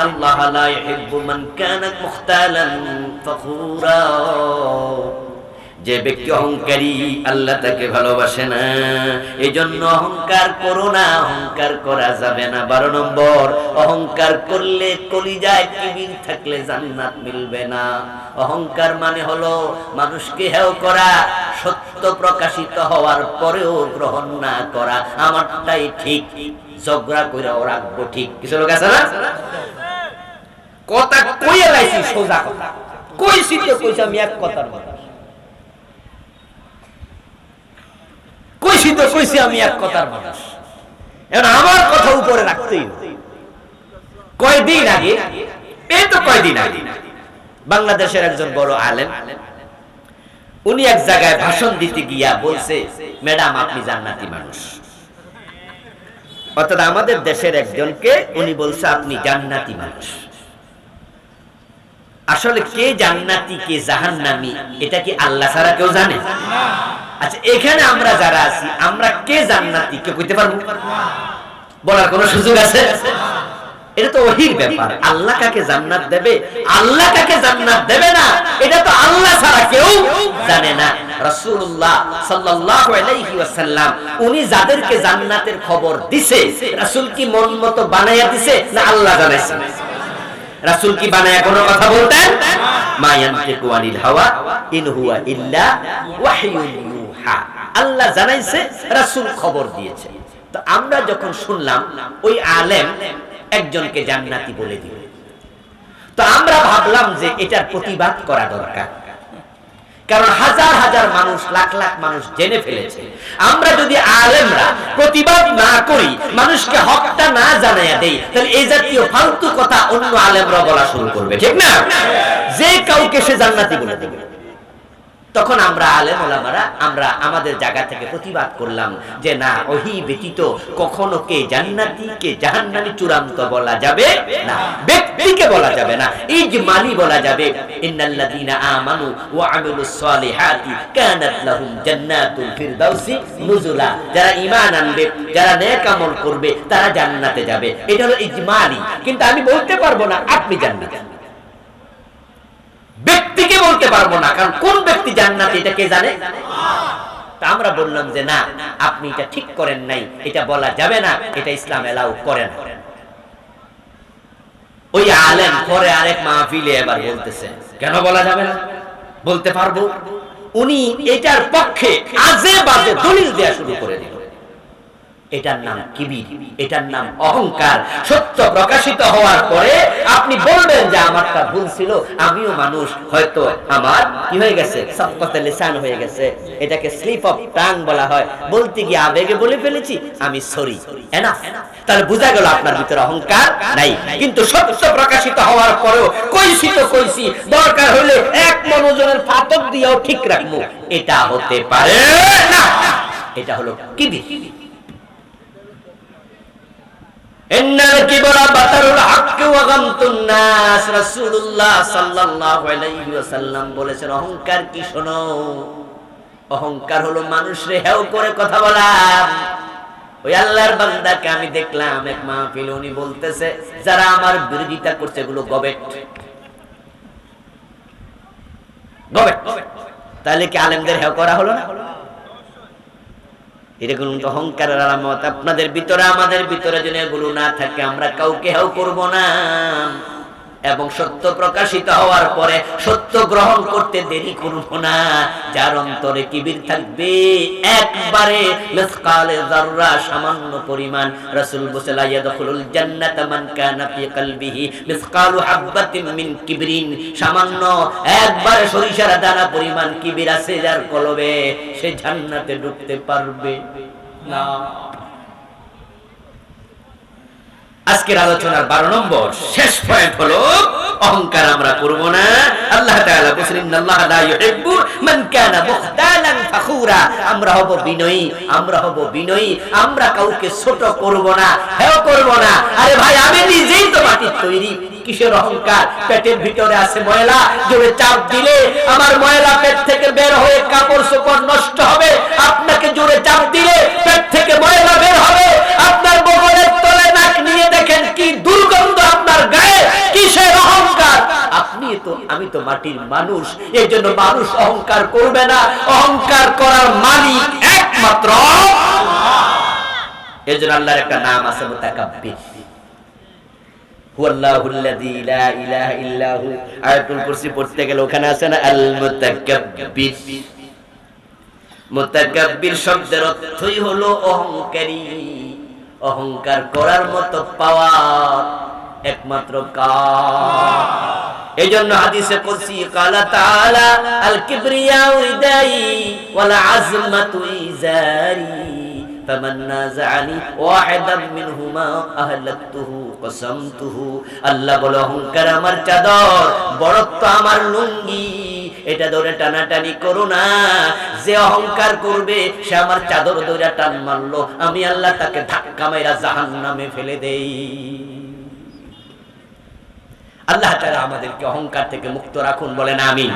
ইন্নাল্লাহা লা ইউহিব্বু মান কানা মুখতালান ফখুরা। যে ব্যক্তি অহংকারী, আল্লাহ তাকে ভালোবাসে না। এই জন্য অহংকার করো না, অহংকার করা যাবে না। বারো নম্বর, অহংকার করলে কলিজায় কিবির থাকলে জান্নাত মিলবে না। অহংকার মানে হলো মানুষকে হেও করা, সত্য প্রকাশিত হওয়ার পরেও গ্রহণ না করা। আমারটাই ঠিক, ঝগড়া করে ও রাখব ঠিক। কিছু লোক আছে না? কথা কইয়া লাইছি সোজা কথা। কইছি তো কইছি আমি এক কথার কথা কইছি তো কইছি আমি এক কথার মানুষ এখন আমার কথা উপরে রাখতেই। কয়দিন আগে? এই তো কয়দিন আগে। বাংলাদেশের একজন বড় আলেম, উনি এক জায়গায় ভাষণ দিতে গিয়া বলছে, ম্যাডাম, আপনি জান্নাতি মানুষ। অর্থাৎ আমাদের দেশের একজনকে উনি বলছে, আপনি জান্নাতি মানুষ। আসলে কে জান্নাতি, কে জাহান্নামি, এটা কি আল্লাহ ছাড়া কেউ জানে? আচ্ছা এখানে আমরা যারা আছি, আমরা কে জান্নাতি কেউ কইতে পারব? বলার কোন সুযোগ আছে? এটা তো ওহির ব্যাপার। আল্লাহ কাকে জান্নাত দেবে? আল্লাহ কাকে জান্নাত দেবে না? এটা তো আল্লাহ ছাড়া কেউ জানে না। রাসূলুল্লাহ সাল্লাল্লাহু আলাইহি ওয়াসাল্লাম, উনি যাদেরকে জান্নাতের খবর দিছে, রাসূল কি মন মতো বানায়া দিছে না আল্লাহ জানাইছে? রাসূল কি বানায় কোনো কথা বলতেন? মা ইয়ানতিকু আনিল হাওয়া ইন হুয়া ইল্লা ওয়াহয়ুন ইউহা। আল্লাহ জানাইছে, রাসূল খবর দিয়েছে। তো আমরা যখন শুনলাম, ওই আলেম একজনকে জান্নাতি বলে দিল। তো আমরা ভাবলাম যে এটার প্রতিবাদ করা দরকার। কারণ হাজার হাজার মানুষ, লাখ লাখ মানুষ জেনে ফেলেছে। আমরা যদি আলেমরা প্রতিবাদ না করি, মানুষকে হকটা না জানাইয়া দেই, তাহলে এই জাতীয় ফালতু কথা অন্য আলেমরা বলা শুরু করবে, ঠিক না? যে কাউকে সে জান্নাতি বলে দেবে। তখন আমরা আলেম ওলামারা আমরা আমাদের জায়গা থেকে প্রতিবাদ করলাম যে না, ওহি ব্যতীত কখনো কে জান্নাতি, কে জাহান্নামী চূড়ান্ত বলা যাবে না। ব্যক্তিকে বলা যাবে না, ইজমালি বলা যাবে। ইন্নাল্লাযীনা আমানু ওয়া আমিলুস সালিহাতি কানাত লাহুম জান্নাতুল ফিরদাউসি নুজুলা। যারা ঈমান আনবে, যারা নেক আমল করবে, তারা জান্নাতে যাবে। এটা হলো ইজমালি। কিন্তু আমি বলতে পারব না, আপনি জান্নাতে। ব্যক্তিকে বলতে পারব না, কারণ কোন ব্যক্তি জান্নাতি এটা কে জানে? আমরা বললাম যে না, আপনি এটা ঠিক করেন নাই, এটা বলা যাবে না, এটা ইসলাম এলাও করে না। ওই আলেম পরে আরেক মাহফিলে এবার বলতেছে, কেন বলা যাবে না? বলতে পারব? উনি এটার পক্ষে আজে বাজে দলিল দেয়া শুরু করে দিল। এটার নাম কিবির, এটার নাম অহংকার। সত্য প্রকাশিত হওয়ার পরে আপনি বলবেন যে আমারটা ভুল ছিল, আমিও মানুষ, হয়তো আমার, কি হয়ে গেছে? সবকতে লিসান হয়ে গেছে। এটাকে স্লিপ অফ টাং বলা হয়। বলতে গিয়ে আবেগে বলে ফেলেছি, আমি সরি। এনাফ তাহলে বোঝা গেল আপনার ভিতরে অহংকার নাই। কিন্তু সত্য প্রকাশিত হওয়ার পরেও কইছি তো কইছি দরকার হলে এক মনোজনের ফাতক দিয়েও ঠিক রাখব। এটা হতে পারে না। এটা হলো কিবির ইন্নাল কিবরা বাতারুল হাক্কি ওয়া গামতুন নাস রাসূলুল্লাহ সাল্লাল্লাহু আলাইহি ওয়াসাল্লাম বলেছেন, অহংকার কি শোনো? অহংকার হলো মানুষরে হেও করে কথা বলা। ওই আল্লাহর বান্দাকে আমি দেখলাম, এক মাহফিল উনি বলতেছে, যারা আমার বিরোধিতা করছে, এগুলো গবেট। তাহলে কি আলেমদের হেও করা হলো না? এরকম অহংকারের আলামত। আপনাদের ভিতরে, আমাদের ভিতরে যেন এগুলো না থাকে, আমরা কাউকে হাও করব না। এবং সত্য প্রকাশিত হওয়ার পরে সত্য গ্রহণ করতে দেরি করব না। যার অন্তরে কিবির থাকবে, একবারে মিসকালে যাররা সামান্য পরিমাণ। রাসূল বলেছেন ইয়াদখুলুল জান্নাতা মান কানা ফি কলবিহি মিসকালু হাববাতিন মিন কিবরিন। সামান্য একবারে সরিষার দানা পরিমাণ কিবির আছে যার কলবে সে জান্নাতে ঢুকতে পারবে না। আজকের আলোচনার বারো নম্বর, শেষ পয়েন্ট হলো, অহংকার আমরা করব না। আল্লাহ আমরা হব বিনয়ী, আমরা হব বিনয়ী। আমরা কাউকে ছোট করব না, হেও করব না। আরে ভাই, আমি নিজেই তো মাটির তৈরি। কিসের অহংকার? পেটের ভিতরে আছে ময়লা জোরে চাপ দিলে আমার ময়লা পেট থেকে বের হয়ে কাপড় চোপড় নষ্ট হবে। আপনাকে জোরে চাপ দিলে পেট থেকে ময়লা বের হবে। মাটির মানুষ এই জন্য মানুষ অহংকার করবে না। অহংকার করার মালিক একমাত্র এই জন্য আল্লাহর একটা নাম আছে, মুতাকাব্বির। মুতাকাব্বির শব্দের অর্থই হলো অহংকারী। অহংকার করার মতো পাওয়ার একমাত্র কার এই জন্য হাদিসে কুরসি কালা তাআলা আল কিবরিয়া উদাই ওয়াল আজমাতু ইজারি فمن نازعني واحدا منهما اهلكته قسمته আল্লাহ বলে অহংকার আমার চাদর বড়ত্ব আমার লুঙ্গি এটা ধরে টানাটানি করো না যে অহংকার করবে সে আমার চাদর ধরে টান মারলো আমি আল্লাহ তাকে ধাক্কা মেরা জাহান্নামে ফেলে দেই আল্লাহ তারা আমাদেরকে অহংকার থেকে মুক্ত রাখুন বলেন আমিন।